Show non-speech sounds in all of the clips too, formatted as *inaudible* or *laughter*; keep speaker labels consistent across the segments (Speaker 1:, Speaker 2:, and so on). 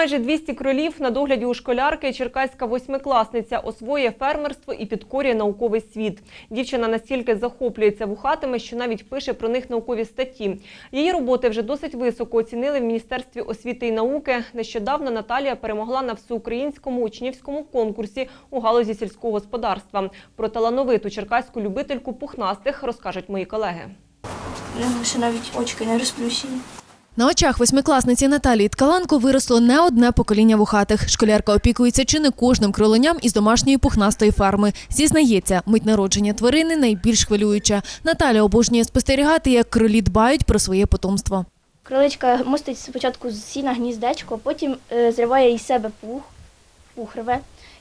Speaker 1: Майже 200 кролів на догляді у школярки черкаська восьмикласниця освоює фермерство і підкорює науковий світ. Дівчина настільки захоплюється вухатими, що навіть пише про них наукові статті. Її роботи вже досить високо оцінили в Міністерстві освіти і науки. Нещодавно Наталія перемогла на всеукраїнському учнівському конкурсі у галузі сільського господарства. Про талановиту черкаську любительку пухнастих розкажуть мої колеги.
Speaker 2: Ще навіть очки не розплющені.
Speaker 3: На очах восьмикласниці Наталії Ткаланко виросло не одне покоління вухатих. Школярка опікується чи не кожним кроленням із домашньої пухнастої ферми. Зізнається, мить народження тварини найбільш хвилююча. Наталя обожнює спостерігати, як кролі дбають про своє потомство.
Speaker 2: Кроличка мостить спочатку з сіна гніздечко, потім е, зриває із себе пух, пух рве,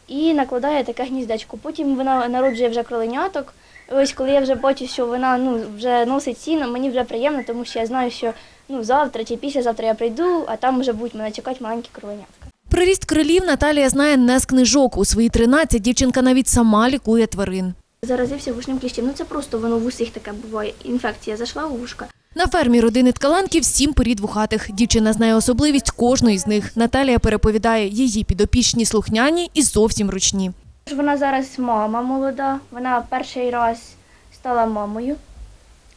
Speaker 2: і накладає таке гніздечко. Потім вона народжує вже кроленяток. Ось коли я вже бачу, що вона ну, вже носить сіно, мені вже приємно, тому що я знаю, що ну, завтра чи післязавтра я прийду, а там вже будуть мене чекати маленькі кроленятка.
Speaker 3: Про ріст кролів Наталія знає не з книжок. У свої 13 дівчинка навіть сама лікує тварин.
Speaker 2: Заразився вушним кліщем. Ну це просто воно в усіх таке буває. Інфекція зайшла у вушка.
Speaker 3: На фермі родини Ткаланків сім порід вухатих. Дівчина знає особливість кожної з них. Наталія переповідає, її підопічні слухняні і зовсім ручні.
Speaker 2: Вона зараз мама молода, вона перший раз стала мамою.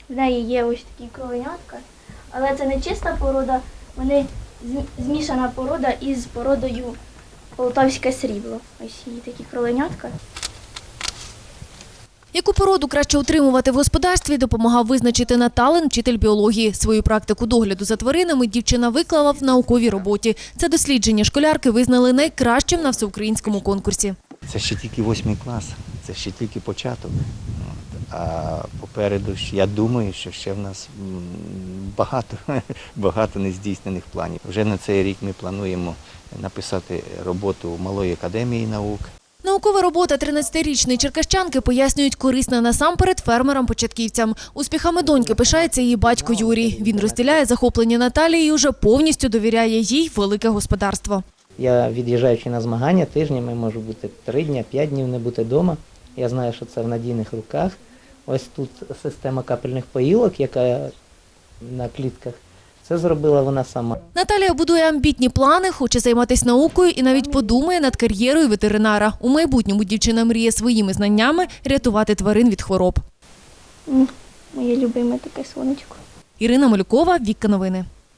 Speaker 2: В неї є ось такі кроленятка, але це не чиста порода, вони змішана порода із породою полтавське срібло. Ось її такі кроленятка.
Speaker 3: Яку породу краще утримувати в господарстві, допомагав визначити Наталин, вчитель біології. Свою практику догляду за тваринами дівчина виклала в науковій роботі. Це дослідження школярки визнали найкращим на всеукраїнському конкурсі.
Speaker 4: Це ще тільки восьмий клас, це ще тільки початок. А попереду я думаю, що ще в нас багато, *laughs* багато нездійснених планів. Вже на цей рік ми плануємо написати роботу Малої академії наук.
Speaker 3: Наукова робота 13-річної черкащанки пояснюють корисна насамперед фермерам-початківцям. Успіхами доньки пишається її батько Юрій. Він розділяє захоплення Наталії і уже повністю довіряє їй велике господарство.
Speaker 5: Я від'їжджаючи на змагання, тижнями можу бути три дні, п'ять днів не бути вдома. Я знаю, що це в надійних руках. Ось тут система капельних поїлок, яка на клітках. Це зробила вона сама.
Speaker 3: Наталія будує амбітні плани, хоче займатися наукою і навіть подумає над кар'єрою ветеринара. У майбутньому дівчина мріє своїми знаннями рятувати тварин від хвороб.
Speaker 2: Моє любиме таке сонечко.
Speaker 3: Ірина Малюкова, Вікка Новини.